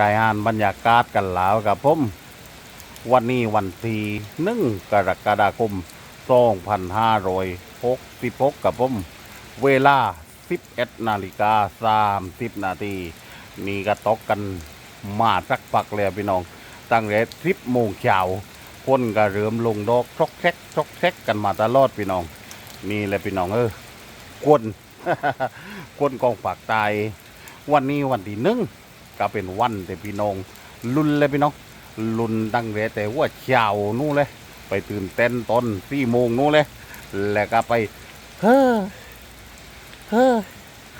รายงานบรรยากาศกันแล้วกับผม วันนี้วันที่หนึ่งกรกฎาคม2566กับผม เวลา11นาฬิกา30นาทีนี่ก็ตกกันมาสักพักแล้วพี่น้อง ตั้งแต่สิบโมงเช้าคนก็เริ่มลงดอกชกแซกชกแซกกันมาตลอดพี่น้อง นี่แหละพี่น้องเออกวนกวนกองฝากตาย วันนี้วันที่หนึ่ง ก็เป็นวันแต่พี่น้องลุนเลยพี่น้องลุนตั้งแต่แต่ว่าเช้านู่นเลย ไปตื่นเต้นตอนสี่โมงนู่นเลย แล้วก็ไปเฮ้อเฮ้อ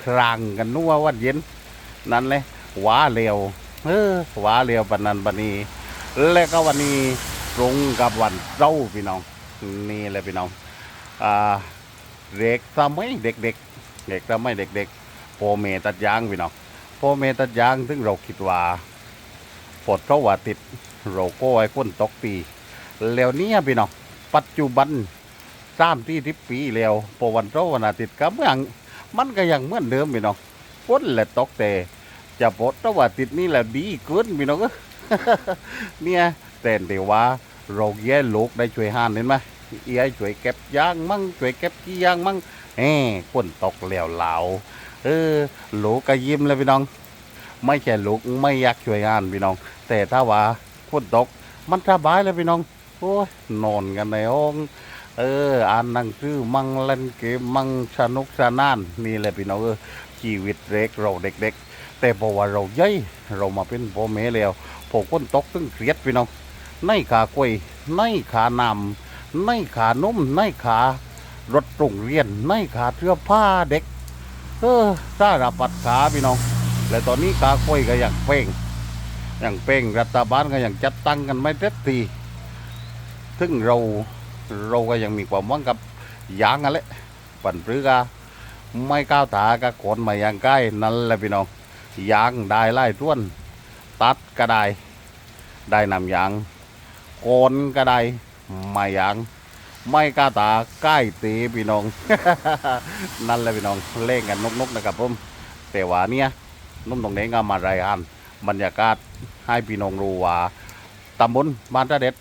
ครางกันนัววันเย็น นั่นเลยหวาเร็วเออหวาเร็วปันนันปันนี้แล้วก็วันนี้ตรงกับวันเจ้าพี่น้องนี่แหละพี่น้องอ่าเด็กสมัยเด็กๆเด็กสมัยเด็กๆพ่อแม่ตัดยางพี่น้อง พ่อแม่ตัดยางซึ่งเราคิดว่าปลดเขาว่าติดเราก็ไอ้คนตกปี แล้วเนี้ยพี่น้องปัจจุบันสามที่ทิปีแล้วพอวันเจ้าวันอาทิตย์ก็เมื่องมันก็ยังเหมือนเดิมพี่น้องฝนและตกแต่จะปลดเจ้าว่าติดนี่แหละดีเกินพี่น้องเนี่ยแต่เดี๋ยวว่าเราแย่ลูกได้ช่วยห้านเห็นไหมเอียช่วยเก็บยางมั่งช่วยเก็บขี้ยางมั่งแหมฝนตกแล้วเหลา เออลูกก็ยิ้มเลยพี่น้อง ไม่ใช่ลูกไม่อยากช่วยงานพี่น้อง แต่ถ้าว่าฝนตกมันสบายเลยพี่น้องโอ้ยนอนกันในห้องเอออ่านหนังสือมั่งเล่นเกมมั่งสนุกสนานนี่แหละพี่น้องเออชีวิตเด็กเราเด็ก ๆ แต่พอว่าเราใหญ่เรามาเป็นพ่อแม่แล้วพอฝนตกตึงเครียดพี่น้องในขากล้วยในขานำในขานมในขารถโรงเรียนไม่ขาเสื้อผ้าเด็ก เออสารพัดขาพี่น้อง และตอนนี้ขาค่อยก็อย่างเป้งอย่างเป้งรัฐบาลก็อย่างจัดตั้งกันไม่เต็มทีซึ่งเราเราก็ยังมีความหวังกับยางอะไรปั่นปรือกาไม่ก้าวถากับคนมาอย่างใกล้นั่นแหละพี่น้องยางได้ไล่ท้วน ตัดก็ได้ ได้นำยางโกนก็ได้ไม่ยาง ไม่กล้าตาใกล้ตีพี่น้อง นั่นแหละพี่น้องเล่นกันนกๆนะครับผมแต่ว่าเนี่ยนุ่มตรงนี้ก็มารายงานบรรยากาศให้พี่น้องรู้ว่าตำบลบ้านตาเด็ด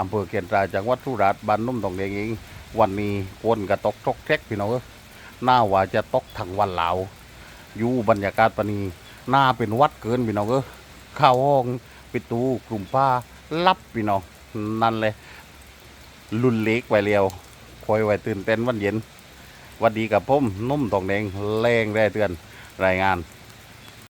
อำเภอเกียนตราจังหวัดสุราษฎร์บ้านนุ่มตรงนี้เองวันนี้คนกระตกทกแท็กพี่น้องหน้าว่าจะตกทั้งวันเหลาอยู่บรรยากาศปนีหน้าเป็นวัดเกินพี่น้องเอ้ยเข้าวห้องปิดตูกลุ่มผ้ารับพี่น้องนั่นเลย รุ่นเล็กไว้เร็วคอยไว้ตื่นเต้นวันเย็นวันดีกับผมนุ่มตองแดงแรงได้เตือนรายงาน